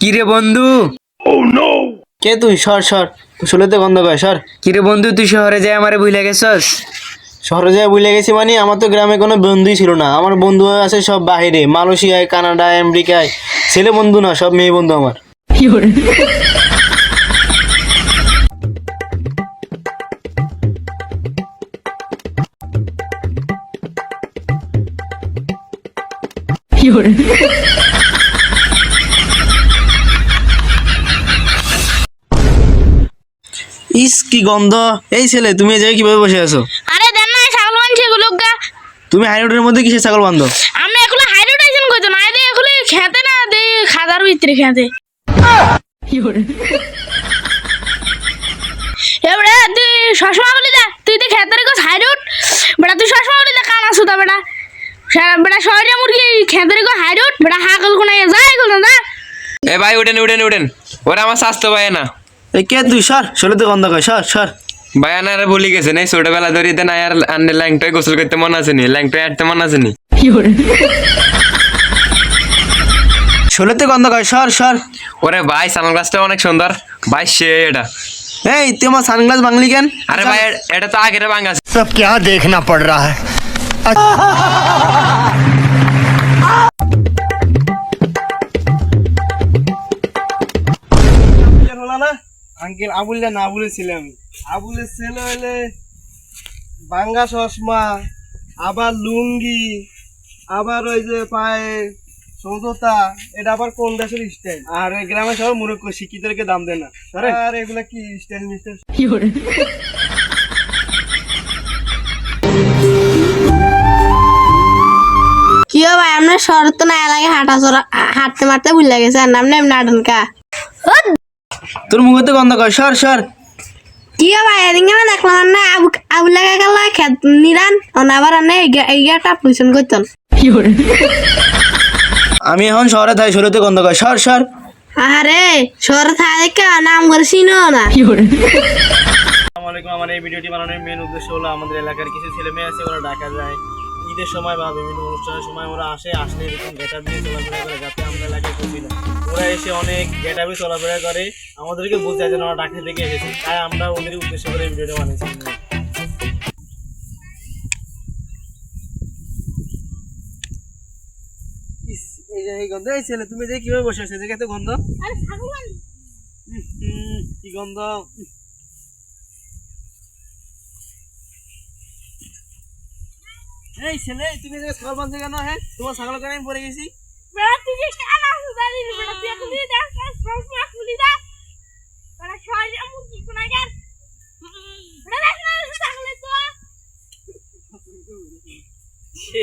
কিরে বন্ধু? কে তুই? সর সর। শুলেতে গন্ধ পায় সর। কিরে বন্ধু তুই শহরে যাই আমারে ভুলে গেছস? শহরে যায় ভুলে গেছি মানে আমার তো গ্রামে কোনো বন্ধুই ছিল না। আমার বন্ধু আছে সব বাইরে মালয়েশিয়ায় কানাডায় আমেরিকায়। ছেলে বন্ধু না সব মেয়ে বন্ধু আমার। ইস কি গন্ধ। এই ছেলে তুমি এই জায়গায় কীভাবে বসে আছো? আরে দেন না ছাগল তুমি হাইরোডের মধ্যে কিসের ছাগল আমরা এগুলো হাইরোড আইছেন কইতো না এদের এগুলো খেতে না দে খাদার ভিতরে খেতে। এবারে তুই সসমা বলি দা তুই তো খেতে রেখো হাইরোড বেটা তুই সসমা বলি দা কানা সুতা বেটা। বেটা শহরে মুরগি খেতে রেখো হাইরোড বেটা হাকল কোনায় যায়গুলো না এ ভাই উঠেন উঠেন উঠেন। ওরা আমার স্বাস্থ্য পায় না। এই কে তুই সর শুলেতে গন্ধ কয় সর সর ভাই আনারা ভুলে গেছেন এই ছোটবেলা ধরে দেন আর আন্নের ল্যাংটায় গোসল করতে মন আসেনি ল্যাংটায় হাঁটতে মন আসেনি শুলেতে গন্ধ কয় সর সর ওরে ভাই সানগ্লাসটা অনেক সুন্দর ভাই সে এটা এই তুই আমার সানগ্লাস বাংলি কেন আরে ভাই এটা তো আগের ভাঙা सब क्या देखना पड़ रहा है হলো না আঙ্কেল আবুলটা না বলেছিলাম আবুলের ছেলে হইলে বাঙ্গা চশমা আবার লুঙ্গি আবার ওই যে পায়ে সৌদতা এটা আবার কোন দেশের স্টাইল আর এই গ্রামে সব মূর্খ শিক্ষিতদেরকে দাম দেয় না। আর। এগুলা কি স্টাইল মিস্টাইল কি হবে ভাই আপনার শরৎ তো না এলাকায় হাঁটা চড়া হাঁটতে মারতে ভুলে গেছে আর নামনে এমনি আডন কা তোর মুখতে গন্ধ কয় সর সর। কি ভাই এদিকে দেখলাম না আবু আবু লাগা গেল খেত নিরান অন আবার এগারটা করতেন। আমি এখন শহরে থাই শুলেতে গন্ধ কয় সর সর। আরে শহরে থাকে নাম করে চিনো না। আসসালামাইকুম আমার এই ভিডিওটি বানানোর মেন উদ্দেশ্য হলো আমাদের এলাকার কিছু ছেলে মেয়ে আছে ওরা ঢাকা যায়। ঈদের সময় বা বিভিন্ন অনুষ্ঠানের সময় ওরা আসে আসলে এরকম গেট আপ দিয়ে চলাফেরা করে যাতে আমরা এলাকায় খুশি না এসে অনেক গেট আপে চলাফেরা করে। আমাদেরকে বোঝায় যেন ওরা ঢাকা থেকে এসেছে। তাই আমরা ওদের উদ্দেশ্য করে ভিডিওটা বানিয়েছি। এই গন্ধ এই ছেলে তুমি যে কীভাবে বসে আছো? দেখে তো গন্ধ? কি গন্ধ? এই ছেলে তুমি ছাগল বাঁধছো কেন? হ্যাঁ তোমার ছাগল কেন আমি পরে গেছি। বেটা তুই যে কানা সুতা দিবি বেটা তুই এখন দিয়ে দেখ সসমা খুলি দা বেটা শহরে মুরগি কোনায় যান বেটা দেখ না ছাগলের তো ছি,